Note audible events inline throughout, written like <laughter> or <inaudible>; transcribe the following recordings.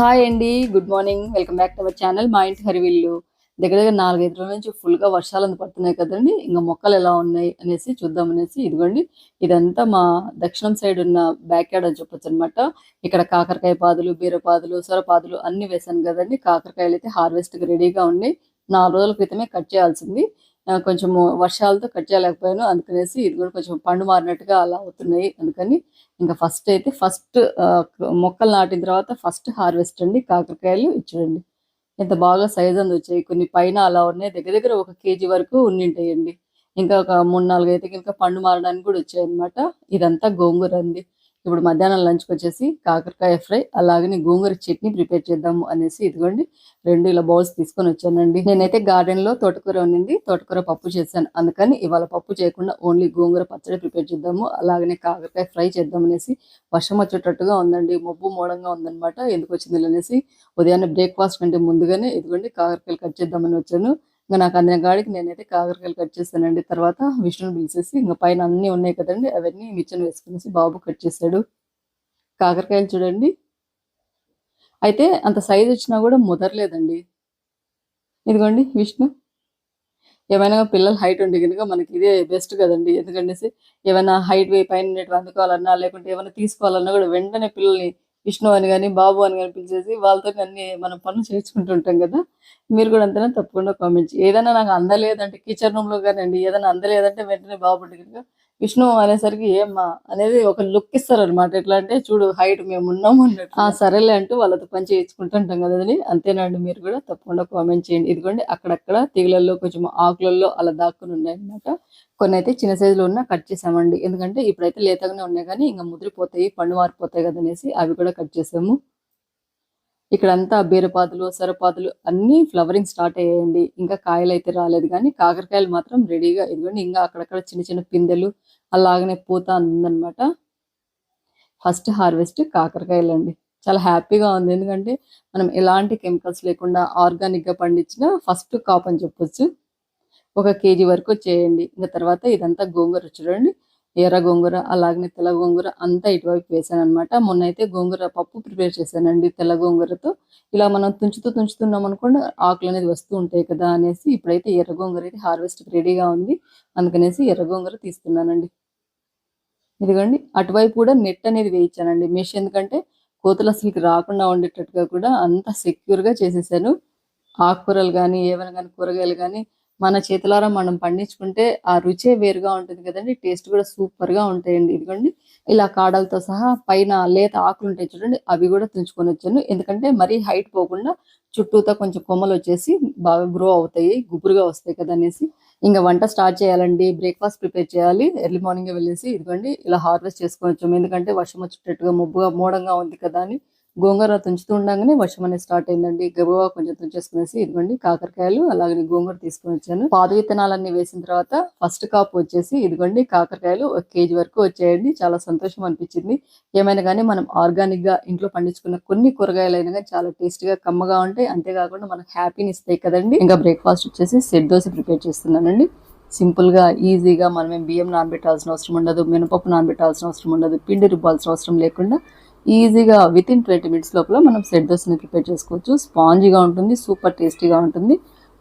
Hi అండి good morning. Welcome back to our channel Maa Inti Harivillu. దగ్గర దగ్గర నాలుగైదు రోజుల నుంచి ఫుల్గా గా వర్షాలు అందు పడుతున్నాయి కదండి. ఇంకా మొక్కలు ఎలా ఉన్నాయి అనేసి చూద్దాం అనేసి ఇదిగోండి. ఇదంతా మా దక్షిణం సైడ్ ఉన్న బ్యాక్ యార్డ్ అని చెప్పొచ్చు అనమాట ఇక్కడ కాకరకాయ పాదులు బీరపాదులు సొరపాదులు అన్ని వేసాను కదండి. కాకరకాయలు అయితే హార్వెస్ట్కి రెడీగా ఉన్నాయి. నాలుగు రోజుల క్రితమే కట్ చేయాల్సింది. కొంచెం కొంచెము వర్షాలతో కట్ చేయలేకపోయాను. అందుకనేసి ఇది కూడా కొంచెం పండు మారినట్టుగా అలా అవుతున్నాయి. అందుకని ఇంకా ఫస్ట్ అయితే ఫస్ట్ మొక్కలు నాటిన తర్వాత ఫస్ట్ హార్వెస్ట్ అండి. కాకరకాయలు ఇచ్చుడండి ఎంత బాగా సైజ్ అంది వచ్చాయి. కొన్ని పైన అలా ఉన్నాయి. దగ్గర దగ్గర ఒక కేజీ వరకు ఉండింటాయండి. ఇంకా ఒక మూడు నాలుగు అయితే ఇంకా పండు మారడానికి కూడా వచ్చాయి అనమాట ఇదంతా గోంగూర అండి. ఇప్పుడు మధ్యాహ్నం లంచ్కి వచ్చేసి కాకరకాయ ఫ్రై అలాగనే గోంగూర చట్నీ ప్రిపేర్ చేద్దాము అనేసి ఇదిగోండి రెండు ఇలా బౌల్స్ తీసుకొని వచ్చానండి. నేనైతే గార్డెన్లో తోటకూర ఉండింది తోటకూర పప్పు చేశాను. అందుకని ఇవాళ పప్పు చేయకుండా ఓన్లీ గోంగూర పచ్చడి ప్రిపేర్ చేద్దాము అలాగనే కాకరకాయ ఫ్రై చేద్దాం అనేసి వర్షం వచ్చేటట్టుగా ఉందండి మబ్బు మూడంగా ఉందన్నమాట ఎందుకు వచ్చింది అనేసి ఉదయాన్నే బ్రేక్ఫాస్ట్ కంటే ముందుగానే ఇదిగోండి కాకరకాయలు కట్ చేద్దామని వచ్చాను. ఇంకా నాకు అందిన గాడికి నేనైతే కాకరకాయలు కట్ చేశానండి తర్వాత విష్ణుని పిలిచేసి ఇంకా పైన అన్నీ ఉన్నాయి కదండి అవన్నీ మిచ్చన్ వేసుకునేసి బాబు కట్ చేశాడు. కాకరకాయలు చూడండి. అయితే అంత సైజు వచ్చినా కూడా ముదరలేదండి. ఇదిగోండి విష్ణు. ఏమైనా పిల్లలు హైట్ ఉంటే కనుక మనకి ఇదే బెస్ట్ కదండి. ఎందుకంటే ఏమైనా హైట్ వే పైన అందుకోవాలన్నా లేకుంటే ఏమైనా తీసుకోవాలన్నా కూడా వెంటనే పిల్లల్ని విష్ణు అని కానీ బాబు అని కానీ పిలిచేసి వాళ్ళతో అన్ని మనం పనులు చేయించుకుంటూ ఉంటాం కదా మీరు కూడా అంతేనా? తప్పకుండా కామెంట్ ఏదైనా నాకు అందలేదంటే కిచెన్ రూమ్లో కానివ్వండి ఏదైనా అందలేదంటే వెంటనే బాబు కనుక విష్ణు అనేసరికి ఏమ్మా అనేది ఒక లుక్ ఇస్తారు అనమాట ఎట్లా అంటే చూడు హైట్ మేము ఉన్నాము అన్నట్టు. ఆ సరేలే అంటూ వాళ్ళతో పని చేయించుకుంటుంటాం కదండి అంతేనండి మీరు కూడా తప్పకుండా కామెంట్ చేయండి. ఇదిగోండి అక్కడక్కడ తీగలలో కొంచెం ఆకులలో అలా దాక్కుని ఉన్నాయి అనమాట కొన్ని అయితే చిన్న సైజులో ఉన్న కట్ చేసామండి. ఎందుకంటే ఇప్పుడైతే లేతగానే ఉన్నాయి కానీ ఇంకా ముదిరిపోతాయి పండు మారిపోతాయి కదా అనేసి అవి కూడా కట్ చేసాము. ఇక్కడంతా బీరపాదులు సరపాదులు అన్నీ ఫ్లవరింగ్ స్టార్ట్ అయ్యాయండి. ఇంకా కాయలు అయితే రాలేదు కానీ కాకరకాయలు మాత్రం రెడీగా ఇదిగోండి ఇంకా అక్కడక్కడ చిన్న చిన్న పిందెలు అలాగనే పూత ఉందన్నమాట ఫస్ట్ హార్వెస్ట్ కాకరకాయలు అండి చాలా హ్యాపీగా ఉంది. ఎందుకంటే మనం ఎలాంటి కెమికల్స్ లేకుండా ఆర్గానిక్గా పండించిన ఫస్ట్ కాప్ అని చెప్పొచ్చు. ఒక కేజీ వరకు చేయండి. ఇంకా తర్వాత ఇదంతా గోంగూర చూడండి. ఎర్ర గోంగూర అలాగనే తెల్ల గోంగూర అంతా ఇటువైపు వేసాను అనమాట మొన్న అయితే గోంగూర పప్పు ప్రిపేర్ చేశానండి తెల్ల గోంగూరతో. ఇలా మనం తుంచుతూ తుంచుతున్నాం అనుకోండి ఆకులు అనేది వస్తూ ఉంటాయి కదా అనేసి ఇప్పుడైతే ఎర్ర గోంగూర అయితే హార్వెస్ట్ రెడీగా ఉంది. అందుకనేసి ఎర్ర గోంగూర తీస్తున్నానండి. ఇదిగోండి అటువైపు కూడా నెట్ అనేది వేయించానండి. మెష్ ఎందుకంటే కోతులు అసలుకి రాకుండా ఉండేటట్టుగా కూడా అంత సెక్యూర్గా చేసేసాను. ఆకుకూరలు కానీ ఏమైనా కానీ కూరగాయలు కానీ మన చేతులారా మనం పండించుకుంటే ఆ రుచే వేరుగా ఉంటుంది కదండి. టేస్ట్ కూడా సూపర్గా ఉంటాయండి. ఇదిగోండి. ఇలా కాడలతో సహా పైన లేత ఆకులు ఉంటాయి చూడండి. అవి కూడా తుంచుకొని వచ్చాను ఎందుకంటే మరీ హైట్ పోకుండా చుట్టూతో కొంచెం కొమ్మలు వచ్చేసి బాగా గ్రో అవుతాయి గుబురుగా వస్తాయి కదా అనేసి. ఇంకా వంట స్టార్ట్ చేయాలండి. బ్రేక్ఫాస్ట్ ప్రిపేర్ చేయాలి. ఎర్లీ మార్నింగ్ వెళ్ళేసి ఇదిగోండి ఇలా హార్వెస్ట్ చేసుకోవచ్చు ఎందుకంటే వర్షం వచ్చేటట్టుగా మబ్బుగా మోడంగా ఉంది కదా అని. గోంగూర తుంచుతూ ఉండగానే వర్షం అనేది స్టార్ట్ అయిందండి. గబువా కొంచెం తుంచేసుకునేసి ఇదిగోండి కాకరకాయలు అలాగే గోంగూర తీసుకొని వచ్చాను. పాదు విత్తనాలన్నీ వేసిన తర్వాత ఫస్ట్ కాపు వచ్చేసి ఇదిగోండి కాకరకాయలు ఒక కేజీ వరకు వచ్చాయండి. చాలా సంతోషం అనిపించింది. ఏమైనా కానీ మనం ఆర్గానిక్గా ఇంట్లో పండించుకున్న కొన్ని కూరగాయలు అయినా కానీ చాలా టేస్ట్గా కమ్మగా ఉంటాయి. అంతేకాకుండా మనకు హ్యాపీని ఇస్తాయి కదండి. ఇంకా బ్రేక్ఫాస్ట్ వచ్చేసి సెట్ దోశ ప్రిపేర్ చేస్తున్నానండి. సింపుల్గా ఈజీగా మనం బియ్యం నానబెట్టాల్సిన అవసరం ఉండదు మినపప్పు నానబెట్టాల్సిన అవసరం ఉండదు పిండి రుబ్బాల్సిన అవసరం లేకుండా ఈజీగా విత్ ఇన్ ట్వంటీ మినిట్స్ లోపల మనం సెట్ దోశని ప్రిపేర్ చేసుకోవచ్చు. స్పాంజీగా ఉంటుంది సూపర్ టేస్టీగా ఉంటుంది.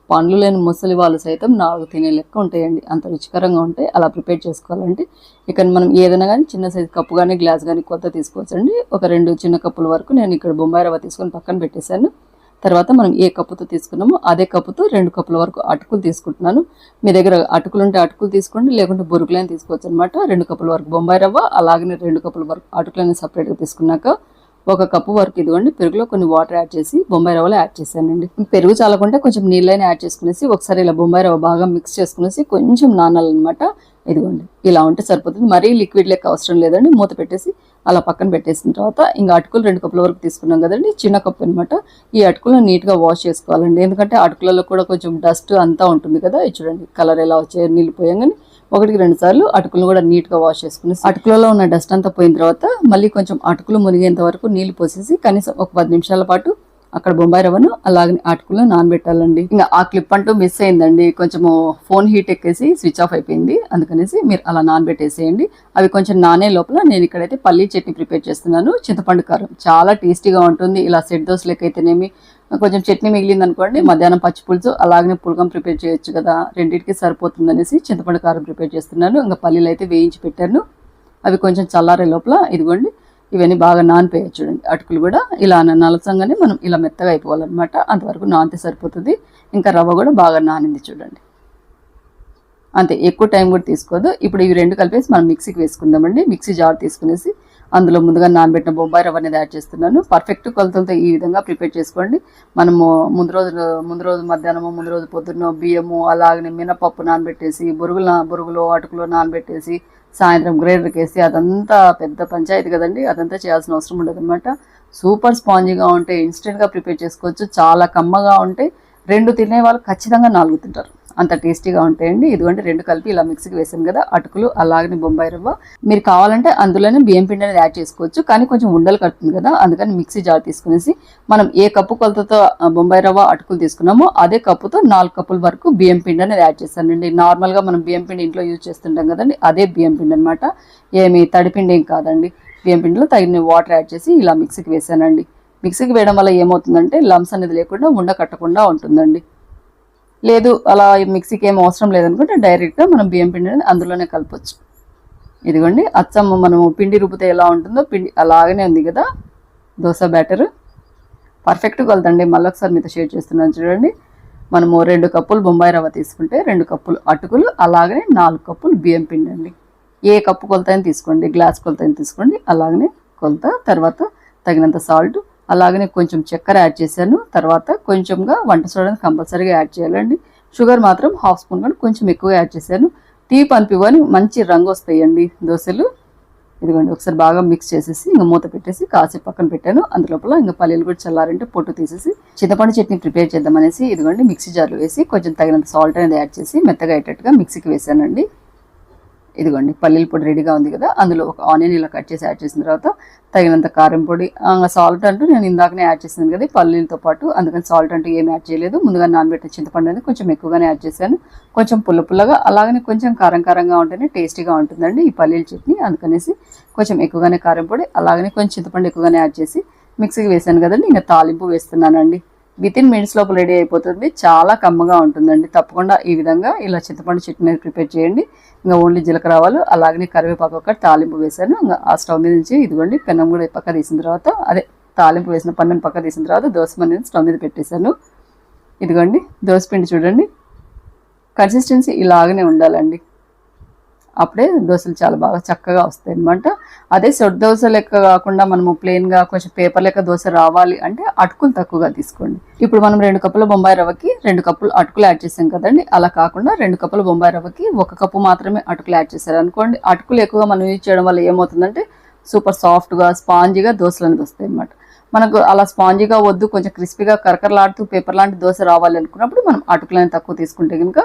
పండ్లు లేని ముసలి వాళ్ళు సైతం నాలుగు తినే లెక్క ఉంటాయండి. అంత రుచికరంగా ఉంటాయి. అలా ప్రిపేర్ చేసుకోవాలంటే ఇక్కడ మనం ఏదైనా కానీ చిన్న సైజు కప్పు కానీ గ్లాస్ కానీ కొత్త తీసుకోవచ్చండి. ఒక రెండు చిన్న కప్పుల వరకు నేను ఇక్కడ బొంబాయి రవ్వ తీసుకొని పక్కన పెట్టేశాను. తర్వాత మనం ఏ కప్పుతో తీసుకున్నామో అదే కప్పుతో రెండు కప్పుల వరకు అటుకులు తీసుకుంటున్నాను. మీ దగ్గర అటుకులు ఉంటే అటుకులు తీసుకోండి లేకుంటే బొరుకులైన తీసుకోవచ్చు అనమాట రెండు కప్పుల వరకు బొంబాయి రవ్వ అలాగనే రెండు కప్పుల వరకు అటుకులని సపరేట్గా తీసుకున్నాక ఒక కప్పు వరకు ఇదిగోండి పెరుగులో కొన్ని వాటర్ యాడ్ చేసి బొంబాయి రవ్వలో యాడ్ చేశానండి. పెరుగు చాలకుంటే కొంచెం నీళ్ళని యాడ్ చేసుకునేసి ఒకసారి ఇలా బొంబాయి రవ్వ బాగా మిక్స్ చేసుకునేసి కొంచెం నానాలన్నమాట. ఇదిగోండి ఇలా ఉంటే సరిపోతుంది. మరీ లిక్విడ్ లెక్క అవసరం లేదండి. మూత పెట్టేసి అలా పక్కన పెట్టేసిన తర్వాత ఇంకా అటుకులు రెండు కప్పుల వరకు తీసుకున్నాం కదండి చిన్న కప్పు అనమాట ఈ అటుకులను నీట్గా వాష్ చేసుకోవాలండి. ఎందుకంటే అటుకులలో కూడా కొంచెం డస్ట్ అంతా ఉంటుంది కదా చూడండి కలర్ ఎలా వచ్చాయో నీళ్ళు పోయంగానే ఒకటికి రెండు సార్లు అటుకులను కూడా నీట్గా వాష్ చేసుకుని అటుకులలో ఉన్న డస్ట్ అంతా పోయిన తర్వాత మళ్ళీ కొంచెం అటుకులు మునిగేంత వరకు నీళ్ళు పోసేసి కనీసం ఒక పది నిమిషాల పాటు అక్కడ బొంబాయి రవ్వను అలాగే అటుకులు నానబెట్టాలండి. ఇంకా ఆ క్లిప్ అంటూ మిస్ అయిందండి. కొంచెము ఫోన్ హీట్ ఎక్కేసి స్విచ్ ఆఫ్ అయిపోయింది. అందుకనేసి మీరు అలా నానబెట్టేసేయండి. అవి కొంచెం నానే లోపల నేను ఇక్కడైతే పల్లీ చట్నీ ప్రిపేర్ చేస్తున్నాను. చింతపండు కారం చాలా టేస్టీగా ఉంటుంది. ఇలా సెట్ దోశ అయితేనేమి కొంచెం చట్నీ మిగిలింది అనుకోండి మధ్యాహ్నం పచ్చి పులుసు అలాగనే పులకం ప్రిపేర్ చేయొచ్చు కదా. రెండింటికి సరిపోతుంది అనేసి చింతపండు కారం ప్రిపేర్ చేస్తున్నాను. ఇంకా పల్లీలు అయితే వేయించి పెట్టాను. అవి కొంచెం చల్లారే లోపల ఇదిగోండి ఇవన్నీ బాగా నానిపోయాయి చూడండి. అటుకులు కూడా ఇలా నలసంగానే మనం ఇలా మెత్తగా అయిపోవాలన్నమాట. అంతవరకు నానితే సరిపోతుంది. ఇంకా రవ్వ కూడా బాగా నానింది చూడండి. అంతే ఎక్కువ టైం కూడా తీసుకోదు. ఇప్పుడు ఇవి రెండు కలిపేసి మనం మిక్సీకి వేసుకుందామండి. మిక్సీ జార్ తీసుకునేసి అందులో ముందుగా నానబెట్టిన బొంబాయి రవ్వ అనేది యాడ్ చేస్తున్నాను. పర్ఫెక్ట్ కొలతలతో ఈ విధంగా ప్రిపేర్ చేసుకోండి. మనము ముందు రోజు ముందు రోజు మధ్యాహ్నము ముందు రోజు పొద్దున్న బియ్యము అలాగనే మినపప్పు నానబెట్టేసి బురుగులు నా- బురుగులు అటుకులు నానబెట్టేసి సాయంత్రం గ్రైండర్కి వేసి అదంతా పెద్ద పంచాయతీ కదండి అదంతా చేయాల్సిన అవసరం ఉండదు అనమాట సూపర్ స్పాంజీగా ఉంటే ఇన్స్టెంట్గా ప్రిపేర్ చేసుకోవచ్చు చాలా కమ్మగా ఉంటే రెండు తినే వాళ్ళు ఖచ్చితంగా నాలుగు తింటారు. అంత టేస్టీగా ఉంటాయండి. ఇదిగోండి రెండు కలిపి ఇలా మిక్సీకి వేసాం కదా అటుకులు అలాగనే బొంబాయి రవ్వ. మీరు కావాలంటే అందులోనే బియ్యం పిండి అనేది యాడ్ చేసుకోవచ్చు కానీ కొంచెం ఉండలు కడుతుంది కదా అందుకని మిక్సీ జార్ తీసుకునేసి మనం ఏ కప్పు కొలతతో బొంబాయి రవ్వ అటుకులు తీసుకున్నామో అదే కప్పుతో నాలుగు కప్పుల వరకు బియ్యం పిండి అనేది యాడ్ చేస్తానండి నార్మల్గా మనం బియ్యం పిండి ఇంట్లో యూజ్ చేస్తుంటాం కదండి అదే బియ్యం పిండి అనమాట ఏమి తడిపిండి ఏం కాదండి. బియ్యం పిండిలో తగిన వాటర్ యాడ్ చేసి ఇలా మిక్సీకి వేసానండి మిక్సీకి వేయడం వల్ల ఏమవుతుందంటే లమ్స్ అనేది లేకుండా ఉండ కట్టకుండా ఉంటుందండి. లేదు అలా మిక్సీకి ఏం అవసరం లేదనుకుంటే డైరెక్ట్గా మనం బియ్యం పిండి అనేది అందులోనే కలపొచ్చు. ఇదిగోండి అచ్చం మనము పిండి రుబ్బితే ఎలా ఉంటుందో పిండి అలాగనే ఉంది కదా దోశ బ్యాటర్. పర్ఫెక్ట్గా కొలతండి మళ్ళీ ఒకసారి మీతో షేర్ చేస్తున్నాను చూడండి. మనము రెండు కప్పులు బొంబాయి రవ్వ తీసుకుంటే రెండు కప్పులు అటుకులు అలాగనే నాలుగు కప్పులు బియ్యం పిండి అండి. ఏ కప్పు కొలత తీసుకోండి గ్లాస్ కొలత తీసుకోండి అలాగనే కొలత తర్వాత తగినంత సాల్ట్ అలాగనే కొంచెం చక్కెర యాడ్ చేశాను. తర్వాత కొంచెంగా వంట సోడాని కంపల్సరీగా యాడ్ చేయాలండి. షుగర్ మాత్రం హాఫ్ స్పూన్ కానీ కొంచెం ఎక్కువ యాడ్ చేశాను. టీ పంపివ్వని మంచి రంగు వస్తాయండి దోశలు. ఇదిగోండి ఒకసారి బాగా మిక్స్ చేసేసి ఇంకా మూత పెట్టేసి కాసేపు పక్కన పెట్టాను. అందులోపల ఇంకా పల్లీలు కూడా చల్లారంటే పొట్టు తీసేసి చింతపండు చట్నీ ప్రిపేర్ చేద్దామనేసి ఇదిగోండి మిక్సీ జార్లో వేసి కొంచెం తగినంత సాల్ట్ అనేది యాడ్ చేసి మెత్తగా అయ్యేటట్టుగా మిక్సీకి వేసానండి. ఇదిగోండి పల్లీల పొడి రెడీగా ఉంది కదా అందులో ఒక ఆనియన్ ఇలా కట్ చేసి యాడ్ చేసిన తర్వాత తగినంత కారం పొడి సాల్ట్ అంటూ నేను ఇందాకనే యాడ్ చేసాను కదా పల్లీలతో పాటు అందుకని సాల్ట్ అంటూ ఏం యాడ్ చేయలేదు. ముందుగా నానబెట్టిన చింతపండు అనేది కొంచెం ఎక్కువగానే యాడ్ చేశాను. కొంచెం పుల్ల పుల్లగా అలాగనే కొంచెం కారం కారంగా ఉంటేనే టేస్టీగా ఉంటుందండి ఈ పల్లీల చట్నీ. అందుకనేసి కొంచెం ఎక్కువగానే కారం పొడి అలాగనే కొంచెం చింతపండు ఎక్కువగానే యాడ్ చేసి మిక్సీకి వేసాను కదండి ఇంకా తాలింపు వేస్తున్నానండి. విత్ ఇన్ మినిట్స్ లోపల రెడీ అయిపోతుంది. చాలా కమ్మగా ఉంటుందండి. తప్పకుండా ఈ విధంగా ఇలా చింతపండు చట్నీ ప్రిపేర్ చేయండి. ఇంకా ఓన్లీ జీలకర్ర ఆవాలు అలాగనే కరివేపాకు ఒకటి తాలింపు వేసాను ఇంకా ఆ స్టవ్ మీద నుంచి ఇదిగోండి పెనం కూడా పక్క తీసిన తర్వాత అదే తాలింపు వేసిన పన్నెండు పక్క తీసిన తర్వాత దోశ అనేది స్టవ్ మీద పెట్టేశాను. ఇదిగోండి దోశ పిండి చూడండి. కన్సిస్టెన్సీ ఇలాగనే ఉండాలండి. అప్పుడే దోశలు చాలా బాగా చక్కగా వస్తాయి అనమాట అదే సొట్ దోశ లెక్క కాకుండా మనము ప్లెయిన్గా కొంచెం పేపర్ లెక్క దోశ రావాలి అంటే అటుకులు తక్కువగా తీసుకోండి. ఇప్పుడు మనం రెండు కప్పుల బొంబాయి రవ్వకి రెండు కప్పులు అటుకులు యాడ్ చేసాం కదండి. అలా కాకుండా రెండు కప్పుల బొంబాయి రవ్వకి ఒక కప్పు మాత్రమే అటుకులు యాడ్ చేశారు అనుకోండి అటుకులు ఎక్కువగా మనం యూజ్ చేయడం వల్ల ఏమవుతుందంటే సూపర్ సాఫ్ట్గా స్పాంజీగా దోశలు అనేది వస్తాయి అనమాట మనకు అలా స్పాంజీగా వద్దు కొంచెం క్రిస్పీగా కరకరలాడుతూ పేపర్ లాంటి దోశ రావాలి అనుకున్నప్పుడు మనం అటుకులను తక్కువ తీసుకుంటే కనుక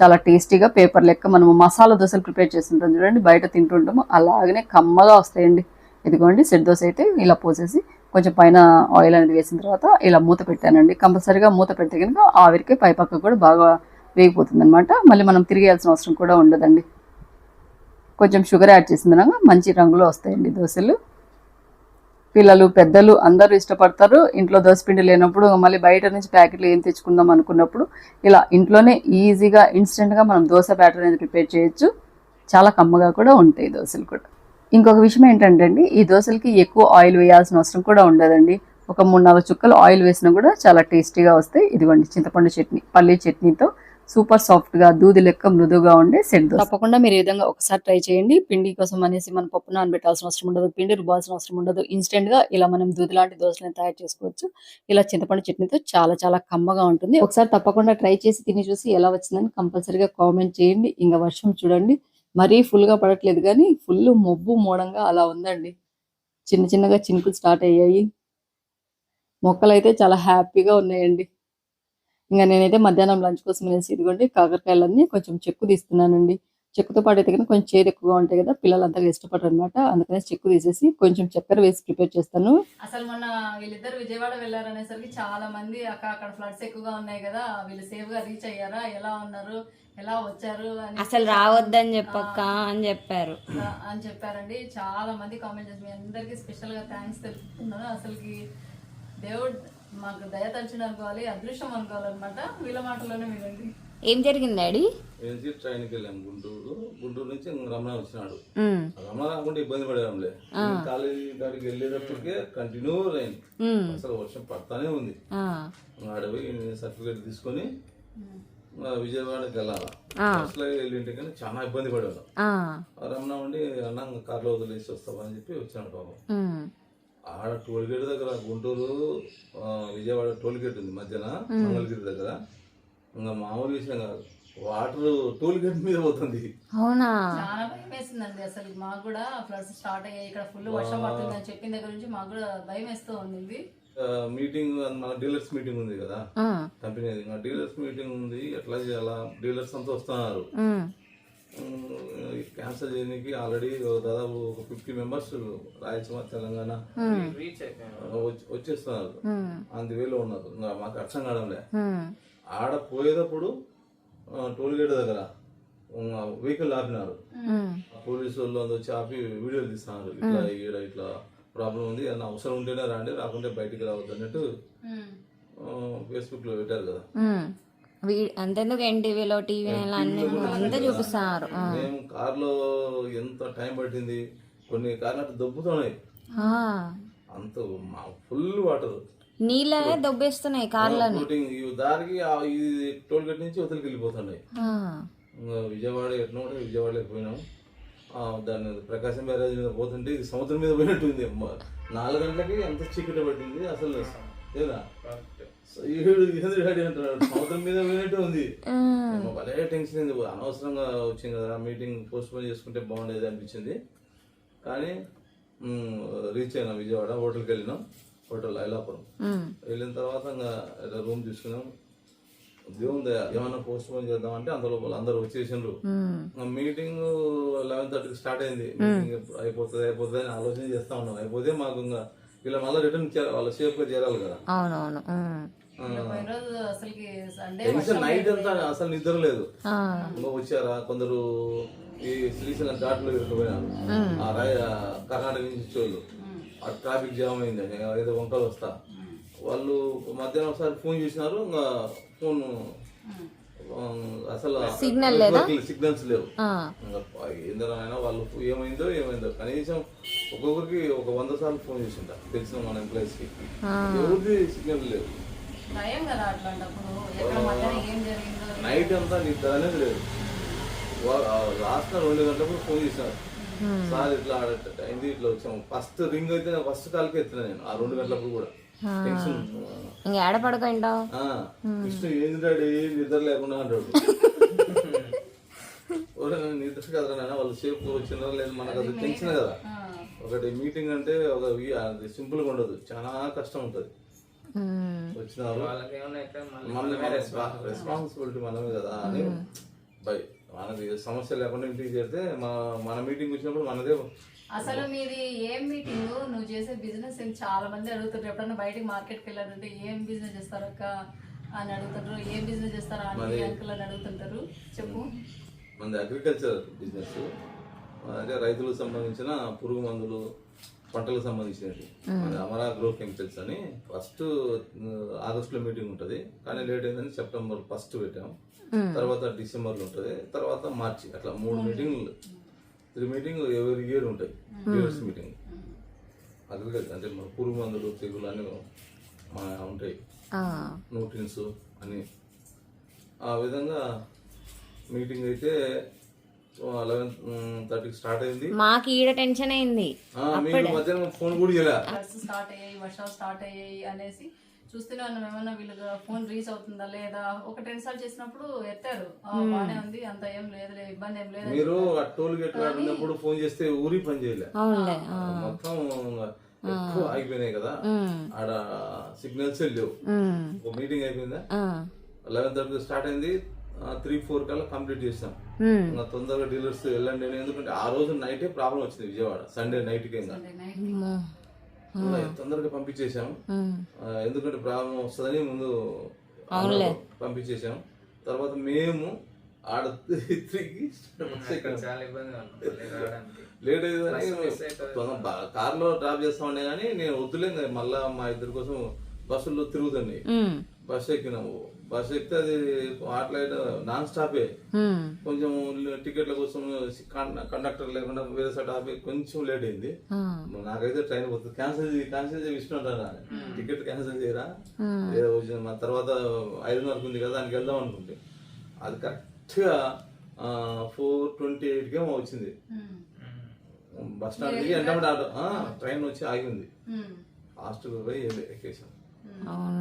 చాలా టేస్టీగా పేపర్ లెక్క మనము మసాలా దోశలు ప్రిపేర్ చేస్తుంటాం చూడండి బయట తింటుంటాము. అలాగనే కమ్మగా వస్తాయండి. ఇదిగోండి సెట్ దోశ అయితే ఇలా పోసేసి కొంచెం పైన ఆయిల్ అనేది వేసిన తర్వాత ఇలా మూత పెట్టానండి. కంపల్సరీగా మూత పెడితే కనుక ఆవిరికి పైపక్క కూడా బాగా వేగిపోతుంది అనమాట మళ్ళీ మనం తిరిగేయాల్సిన అవసరం కూడా ఉండదండి. కొంచెం షుగర్ యాడ్ చేసిన మంచి రంగులో వస్తాయండి దోశలు. పిల్లలు పెద్దలు అందరూ ఇష్టపడతారు. ఇంట్లో దోసపిండి లేనప్పుడు మళ్ళీ బయట నుంచి ప్యాకెట్లు ఏం తెచ్చుకుందాం అనుకున్నప్పుడు ఇలా ఇంట్లోనే ఈజీగా ఇన్స్టెంట్గా మనం దోశ బ్యాటర్ అనేది ప్రిపేర్ చేయొచ్చు. చాలా కమ్మగా కూడా ఉంటాయి దోశలు కూడా. ఇంకొక విషయం ఏంటంటే అండి ఈ దోశలకి ఎక్కువ ఆయిల్ వేయాల్సిన అవసరం కూడా ఉండదండి. ఒక మూడు నాలుగు చుక్కలు ఆయిల్ వేసినా కూడా చాలా టేస్టీగా వస్తాయి. ఇదిగోండి చింతపండు చట్నీ పల్లీ చట్నీతో సూపర్ సాఫ్ట్గా దూది లెక్క మృదువుగా ఉండే సెట్ దోశ. తప్పకుండా మీరు ఈ విధంగా ఒకసారి ట్రై చేయండి. పిండి కోసం అనేసి మనం పప్పు నానబెట్టాల్సిన అవసరం ఉండదు. పిండి రుబ్బాల్సిన అవసరం ఉండదు. ఇన్స్టెంట్గా ఇలా మనం దూది లాంటి దోశలను తయారు చేసుకోవచ్చు. ఇలా చింతపండు చట్నీతో చాలా చాలా కమ్మగా ఉంటుంది. ఒకసారి తప్పకుండా ట్రై చేసి తిని చూసి ఎలా వచ్చిందని కంపల్సరీగా కామెంట్ చేయండి. ఇంకా వర్షం చూడండి. మరీ ఫుల్గా పడట్లేదు కానీ ఫుల్ మొబ్బు మూడంగా అలా ఉందండి. చిన్న చిన్నగా చినుకులు స్టార్ట్ అయ్యాయి. మొక్కలు అయితే చాలా హ్యాపీగా ఉన్నాయండి. ఇంకా నేనైతే మధ్యాహ్నం లంచ్ కోసం అనేసి ఇదిగోండి కాకరకాయలన్నీ కొంచెం చెక్కు తీస్తున్నానండి. చెక్కుతో పాటు అయితే కనుక కొంచెం చేదు ఎక్కువగా ఉంటాయి కదా పిల్లలు అంతగా ఇష్టపడరు అనమాట అందుకనే చెక్కు తీసేసి కొంచెం చక్కెర వేసి ప్రిపేర్ చేస్తాను. అసలు మొన్న వీళ్ళిద్దరు విజయవాడ వెళ్ళారనేసరికి చాలా మంది అక్క అక్కడ ఫ్లడ్స్ ఎక్కువగా ఉన్నాయి కదా వీళ్ళు సేఫ్గా రీచ్ అయ్యారా ఎలా ఉన్నారు ఎలా వచ్చారు అని అసలు రావద్దని చెప్పక్క అని చెప్పారు. అని చెప్పారండి. చాలా మంది కామెంట్ చేసి మీ అందరికి స్పెషల్గా థ్యాంక్స్ తెలుపుతున్నాను అసలుకి దేవుడు మాకు దయ తలిచిన అనుకోవాలి అదృష్టం అనుకోవాలన్నమాట. వీళ్ళ మాటలోనే వినండి. ఏం జరిగింది డాడీ? నుంచి ట్రైన్కి వెళ్ళాం. గుంటూరు గుంటూరు నుంచి రమణ వచ్చినాడు. రమణ రాకుండా ఇబ్బంది పడేయంలే కాలేజీ కాడికి వెళ్ళేటప్పటికే కంటిన్యూ రైన్. ఉమ్, అసలు వర్షం పడతానే ఉంది. ఆ, ఆడ పోయి సర్టిఫికేట్ తీసుకొని విజయవాడకి వెళ్ళాలా. బస్సులో వెళ్ళింటే కానీ చాలా ఇబ్బంది పడేవాళ్ళం. రమణ ఉండి అన్న కార్లో వదిలేసి వస్తావా? అని చెప్పి వచ్చినాడు పాపం. ఆడ టోల్ గేట్ దగ్గర గుంటూరు విజయవాడ టోల్ గేట్ ఉంది మధ్యన మంగళగిరి దగ్గర. ఇంకా మామూలు విషయం కాదు. వాటర్ టోల్ గేట్ మీద పోతుంది. అవునా? చాలా భయం వేసిందండి అసలు. మాకు కూడా ఫ్లడ్స్ స్టార్ట్ అయ్యాయి. ఇక్కడ ఫుల్ వర్షం పడుతుంది అని చెప్పిన దగ్గర నుంచి మాకు కూడా భయం వేస్తూ ఉండింది. ఆ, మీటింగ్ మన డీలర్స్ మీటింగ్ ఉంది కదా? కంపెనీ డీలర్స్ మీటింగ్ ఉంది. ఎట్లా చేయాలా? డీలర్స్ అంతా వస్తున్నారు. ఉమ్, క్యాన్సిల్ చేయడానికి ఆల్రెడీ దాదాపు ఒక ఫిఫ్టీ మెంబర్స్ రాయలసీమ తెలంగాణ వచ్చి- వచ్చేస్తున్నారు. ఉమ్, అందు వేలో ఉన్నారు. మాకు అర్థం కావడంలే. ఆడ పోయేటప్పుడు టోల్ గేట్ దగ్గర వెహికల్ ఆపినారు. పోలీసు వాళ్ళు అందరూ వచ్చి ఆపి వీడియోలు తీస్తున్నారు. ఇట్లా ఈడ ఇట్లా ప్రాబ్లం ఉంది. అన్న అవసరం ఉంటేనే రాండి రాకుంటే బయటికి రావద్దు అన్నట్టు ఫేస్బుక్లో పెట్టారు కదా. అంతెందుకు ఎన్టీవీలో టీవీ అన్ని అంతా చూపిస్తున్నారు ఆ. మేము కార్లో ఎంత టైం పట్టింది? కొన్ని కార్లు అట్లా దొబ్బుతున్నాయి. ఆ, అంత ఫుల్ వాటర్. నీళ్ళనే దొబ్బేస్తున్నాయి కార్లని. దారికి ఆ- ఈ టోల్ గేట్ నుంచి వదిలికి వెళ్ళిపోతున్నాయి. విజయవాడ ఎట్లా ఉంటే విజయవాడకి పోయినాం. ఆ, దాని ప్రకాశం బ్యారేజ్ మీద పోతుంటే ఇది సముద్రం మీద పోయినట్టు ఉంది అమ్మ. నాలుగు గంటలకి ఎంత చీకటి పట్టింది అసలు. ఏదా ఈడు సముద్రం మీద పోయినట్టు ఉంది. ఉమ్, అమ్మ, భలే టెన్షన్ అయింది అనవసరంగా వచ్చింది కదా మీటింగ్ పోస్ట్ పోన్ చేసుకుంటే బాగుండేది అనిపించింది. కానీ రీచ్ అయినా విజయవాడ హోటల్కి వెళ్ళినాం. హోటల్ ఐలాపురం వెళ్ళిన తర్వాత ఇంకా రూమ్ తీసుకున్నాం. దేవుని దయ ఏమన్నా పోస్ట్ పోన్ చేద్దామంటే అందులో వాళ్ళు అందరూ వచ్చేసిండ్రు. మీటింగ్ లెవెన్ థర్టీకి స్టార్ట్ అయింది. అయిపోతుంది అయిపోతుంది అని ఆలోచన చేస్తా ఉన్నాం. అయిపోతే మాకు ఇంకా ఇలా మళ్ళీ రిటర్న్ వాళ్ళు సేఫ్గా చేరాలి కదా. అవునవును. టెన్షన్ నైట్ అంతా అసలు నిద్ర లేదు. వచ్చారా? కొందరు ఈ శ్రీశైలం ఘాట్లో ఇరుక్కుపోయినారు ఆ. రాయ కర్ణాటక నుంచి వచ్చేవాళ్ళు. ఆ ట్రాఫిక్ జామ్ అయింది. ఏదో వంకలు వస్తా. వాళ్ళు మధ్యాహ్నం ఒకసారి ఫోన్ చేసినారు. ఇంకా ఫోన్ అసలు లేదా? సిగ్నల్స్ లేవు. ఆ, ఏందైనా వాళ్ళు ఏమైందో ఏమైందో. కనీసం ఒక్కొక్కరికి ఒక వంద సార్లు ఫోన్ చేసింట తెలిసిన మన ఎంప్లాయీస్కి. ఎవరికి సిగ్నల్ లేవు. భయం కదా అట్లాంటప్పుడు? ఎక్కడ మధ్యాహ్నం ఏం జరిగిందో? నైట్ అంతా నిద్ర అనేది లేదు వా- ఆ లాస్ట్ రెండు గంటలకు ఫోన్ చేశారు సార్ ఇట్లా అయింది ఇట్లా వచ్చాము? ఫస్ట్ రింగ్ అయితే ఫస్ట్ కాల్కి ఎత్తిన నేను ఆ రెండు గంటలప్పుడు కూడా. టెన్షన్ ఇంక ఏడ పడుకుంటావు ఆ, విష్ణు ఏంది డాడీ? నిద్ర లేకుండా అంటాడు. నిద్ర కదరా నాయన వాళ్ళు సేఫ్ వచ్చినారా లేదు మనకు అది టెన్షన్ కదా. ఒకటి మీటింగ్ అంటే ఒక వి- అది సింపుల్గా ఉండదు. చాలా కష్టం ఉంటది. వచ్చినారు. రెస్పాన్సిబిలిటీ మనమే కదా అని బై మనది సమస్య లేకుండా ఇంటికి చేరితే మన మన మీటింగ్ వచ్చినప్పుడు మనదే అసలు మీది ఏం మీటింగ్ నువ్వు చేసే బిజినెస్ ఏం చాలా మంది అడుగుతుంటారు ఎప్పుడన్నా బయటికి మార్కెట్కి వెళ్ళారంటే ఏం బిజినెస్ చేస్తారు అక్క అని అడుగుతుంటారు ఏం బిజినెస్ చేస్తారా అని అంకుల్ అని అడుగుతుంటారు. చెప్పు. మనది అగ్రికల్చర్ బిజినెస్ అంటే రైతులకు సంబంధించిన పురుగు మందులు పంటలకు సంబంధించినవి మన అమరా గ్రో కెమికల్స్ అని ఫస్ట్ ఆగస్ట్లో మీటింగ్ ఉంటది. కానీ లేట్ అయిందని సెప్టెంబర్ ఫస్ట్ పెట్టాం. తర్వాత డిసెంబర్లో ఉంటది. తర్వాత మార్చి అట్లా మూడు మీటింగ్లు. త్రీ మీటింగ్ ఎవరి ఇయర్ ఉంటాయి. Years meeting. అగ్రికల్చర్ అంటే మన పురుగు మందులు తెగులు మన ఉంటాయి. ఆ, న్యూట్రిన్స్ అని. ఆ విధంగా మీటింగ్ అయితే లెవెన్ థర్టీకి స్టార్ట్ అయింది. మాకు ఈడ టెన్షన్ అయింది. ఆ, మీకు మధ్యాహ్నం ఫోన్ కూడా చేయలే స్టార్ట్ అయ్యాయి వర్షాలు స్టార్ట్ అయ్యాయి అనేసి చూస్తూనే ఉన్నాం. ఏమన్నా వీళ్ళకి ఫోన్ రీచ్ అవుతుందా లేదా? ఒక సార్లు చేసినప్పుడు ఎత్తారు. ఆ, బానే ఉంది. అంత ఏం లేదు ఇబ్బంది ఏం లేదు మీరు ఆ టోల్ గేట్ ఉన్నప్పుడు ఫోన్ చేస్తే ఊరి పని చేయలే. మొత్తం ఎక్కువ ఆగిపోయినాయి కదా. ఉమ్, ఆడ సిగ్నల్స్ లేవు. ఉమ్, ఒక మీటింగ్ అయిపోయిందా? లెవెన్ థర్టీ స్టార్ట్ అయింది. త్రీ ఫోర్ కల్లా కంప్లీట్ చేసాం ఇంకా తొందరగా డీలర్స్ వెళ్ళండి ఎందుకంటే ఆ రోజు నైటే ప్రాబ్లం వచ్చింది విజయవాడ. సండే ఇంకా. అమ్మో. ఇంకా తొందరగా పంపించేసాం ఉమ్, ఆ, ఎందుకంటే ప్రాబ్లం వస్తుందని ముందు అవునులే. పంపించేసాం తర్వాత మేము ఆడ రావడానికి. లేట్ కార్లో డ్రాప్ చేస్తామండే కానీ నేను వద్దులేదు మళ్ళా మా ఇద్దరి కోసం బస్సుల్లో తిరుగుతున్నాయి ఉమ్, బస్సు ఎక్కినాము. బస్సు ఎక్కితే అది ఆటలైట్ నాన్ స్టాపే కొంచెం టికెట్ల కోసం కండక్టర్ లేకుండా వేరే సైడ్ ఆపి కొంచెం లేట్ అయింది. నాకైతే ట్రైన్ పోతుంది. క్యాన్సిల్ చేయి క్యాన్సిల్ చేసి విష్ణు అంటారా టికెట్ క్యాన్సిల్ చేయరా. మా తర్వాత ఐదున్నరకు ఉంది కదా దానికి వెళ్దాం అనుకుంటే. అది కరెక్ట్గా ఫోర్ ట్వంటీ ఎయిట్కి ఏమో వచ్చింది బస్ స్టాండ్ దిగి వెంటబడి ఆటో. ట్రైన్ వచ్చి ఆగింది హాస్టల్ పోయి ఎక్కేసాం.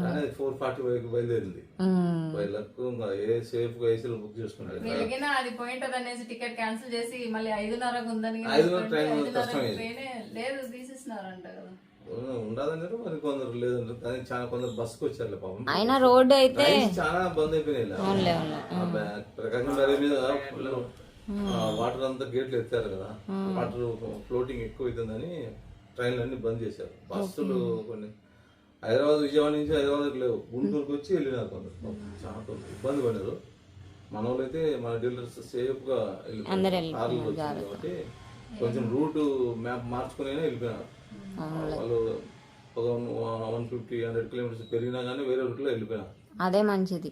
కానీ ఫోర్ ఫార్టీ ఫైవ్కి బయలుదేరింది. ఉమ్, బయలుకు ఇంకా ఏ సేఫ్గా ఏసీలు బుక్ చేసుకున్నాడు వెలిగిన అది పోయింటది అనేసి టికెట్ క్యాన్సిల్ చేసి మళ్ళీ ఐదున్నరకు ఉందని ఐదున్నర ట్రైన్ కష్టం లేదు తీసేసినారంట కదా. ఉండదన్నారు మరి కొందరు లేదంటారు కానీ చాలా కొందరు బస్కి వచ్చారు పాపం. అయినా రోడ్డు అయితే చాలా బంద్ అయిపోయినాయి ప్రకాశం బ్యారేజ్ మీద ఫుల్ వాటర్ అంతా గేట్లు ఎత్తారు కదా. వాటర్ ఫ్లోటింగ్ ఎక్కువ అవుతుందని ట్రైన్లు అన్ని బంద్ చేశారు. బస్సులు కొన్ని హైదరాబాద్ విజయవాడ నుంచి హైదరాబాద్ లేవు. గుంటూరుకి వచ్చి వెళ్ళినారు కొందరు. చాలా ఇబ్బంది పడినారు మన వాళ్ళైతే మన డీలర్స్ సేఫ్గా అందరూ వెళ్ళిపోయారు కార్లు వచ్చింది కాబట్టి కొంచెం రూట్ మ్యాప్ మార్చుకుని వెళ్ళిపోయినారు. వాళ్ళు ఒక వన్ ఫిఫ్టీ హండ్రెడ్ కిలోమీటర్స్ పెరిగినా కానీ వేరే రూట్లో వెళ్ళిపోయినారు. అదే మంచిది.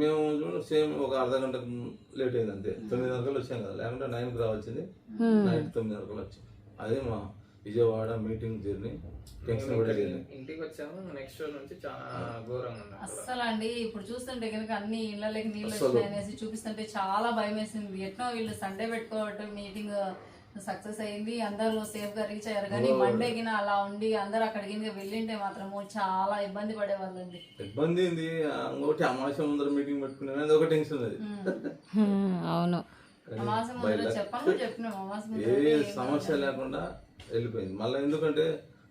మేము సేమ్ ఒక అర్ధ గంట లేట్ అయింది అంతే. తొమ్మిదిన్నర కల్లా వచ్చాం కదా. లేకుంటే నైన్కి రావాల్సింది నైట్ తొమ్మిదిన్నర కల్లా వచ్చాం. అదే మా విజయవాడ మీటింగ్ జర్నీ టెన్షన్ పడే జర్నీ ఇంటికి వచ్చాము నెక్స్ట్ రోజు నుంచి చాలా ఘోరంగా ఉంది. అస్సలు అండి ఇప్పుడు చూస్తుంటే కనుక అన్ని ఇళ్ళకి నీళ్ళు వచ్చినాయి అనేసి చూపిస్తుంటే చాలా భయం వేసింది ఎట్నో వీళ్ళు సండే పెట్టుకోవటం మీటింగ్ సక్సెస్ అయింది. అందరూ సేఫ్గా రీచ్ అయ్యారు. కానీ మండే గిన అలా ఉండి అందరూ అక్కడికి వెళ్ళింటే మాత్రము చాలా ఇబ్బంది పడేవాళ్ళండి. ఇబ్బంది ఏంది? ఆ, ఇంకోటి అమావాస్య ముందర మీటింగ్ పెట్టుకునే ఒక టెన్షన్ అది అవును. అమాసం ముందర చెప్పను చెప్పినాం. అమాసం ఏ సమస్య లేకుండా వెళ్ళిపోయింది. మళ్ళీ ఎందుకంటే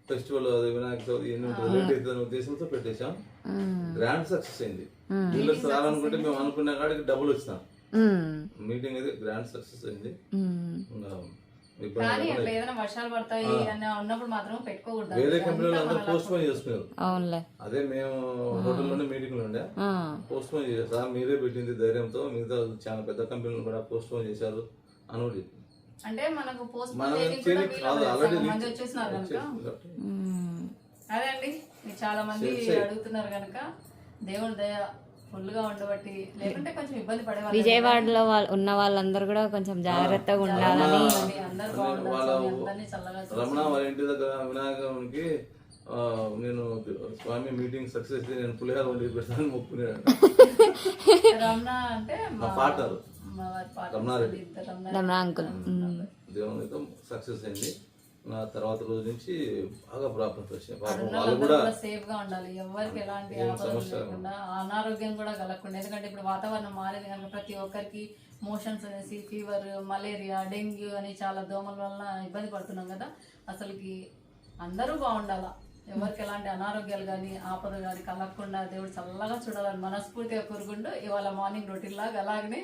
ఫెస్టివల్ అది వినాయక చవితి ఎన్ని ఉంటుంది. లేట్ అవుతుంది ఉద్దేశంతో పెట్టేశాం. గ్రాండ్ సక్సెస్ అయింది. డీలర్స్ రావాలనుకుంటే మేము అనుకున్న కాడికి డబ్బులు వచ్చినాం. ఉమ్, మీటింగ్ అయితే గ్రాండ్ సక్సెస్ అయింది. అని వేరే కంపెనీలు అందరూ పోస్ట్ పోన్ చేసుకున్నారు. అవునులే. అదే మేము హోటల్లోనే మీటింగ్లు ఉండే. ఆ, పోస్ట్ పోన్ చేశారు. సార్ మీరే పెట్టింది ధైర్యంతో మిగతా చాలా పెద్ద కంపెనీలు కూడా పోస్ట్ పోన్ చేశారు అనుడి అంటే మనకు పోస్ట్ వచ్చేసినారు కనుక. అదే అండి చాలా మంది అడుగుతున్నారు కనుక దేవుడి దయ ఫుల్గా ఉండబట్టి లేకుంటే కొంచెం ఇబ్బంది పడేవాళ్ళు విజయవాడలో వాళ్ళ ఉన్న వాళ్ళందరూ కూడా కొంచెం జాగ్రత్తగా ఉండాలని. రమణ వాళ్ళ ఇంటి దగ్గర వినాయకునికి నేను స్వామి మీటింగ్ సక్సెస్ నేను పులిహార వండి పెడతాను మొక్కునేడు రమణ అంటే మా రమణ అంకుల్. దేవునితో సక్సెస్ అయింది. నా తర్వాత రోజు నుంచి బాగా ప్రాబ్లమ్స్ వచ్చినాయి పాపం వాళ్ళు కూడా సేఫ్గా ఉండాలి. ఎవరికి ఎలాంటి ఆపదలు అనారోగ్యం కూడా కలగకుండా. ఎందుకంటే ఇప్పుడు వాతావరణం మారింది కనుక ప్రతి ఒక్కరికి మోషన్స్ అనేసి ఫీవర్ మలేరియా డెంగ్యూ అని చాలా దోమల వలన ఇబ్బంది పడుతున్నాం కదా. అసలుకి అందరూ బాగుండాలా? ఎవరికి ఎలాంటి అనారోగ్యాలు కానీ ఆపద కానీ కలగకుండా దేవుడు చల్లగా చూడాలని మనస్ఫూర్తిగా కోరుకుంటూ ఇవాళ మార్నింగ్ రొటీన్ లాగా అలాగనే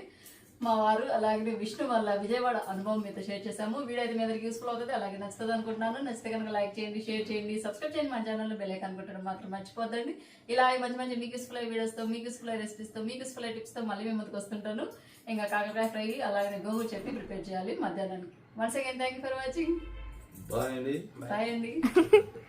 మా వారు అలాగే విష్ణు వాళ్ళ విజయవాడ అనుభవం మీతో షేర్ చేశాము. వీడియో అయితే మీ అందరికి యూస్ఫుల్ అవుతుంది. అలాగే నచ్చుతుంది అనుకుంటున్నాను. నచ్చితే కనుక లైక్ చేయండి షేర్ చేయండి సబ్స్క్రైబ్ చేయండి మన ఛానల్లో బెల్ ఐకాన్ కొట్టడం మాత్రం మర్చిపోద్దండి. ఇలా మంచి మంచి మీకు యూస్ఫుల్ అయ్యే వీడియోస్తో మీకు యూస్ఫుల్ అయ్యే రెసిపీస్తో మీకు యూస్ఫుల్ అయ్యే టిప్స్తో మళ్ళీ మేము ముందుకు వస్తుంటాను. ఇంకా కాకరకాయ ఫ్రై అలాగే గోంగూర చట్నీ ప్రిపేర్ చేయాలి మధ్యాహ్నానికి. Once again thank you for watching బాగా అండి. బాయ్ అండి. <laughs>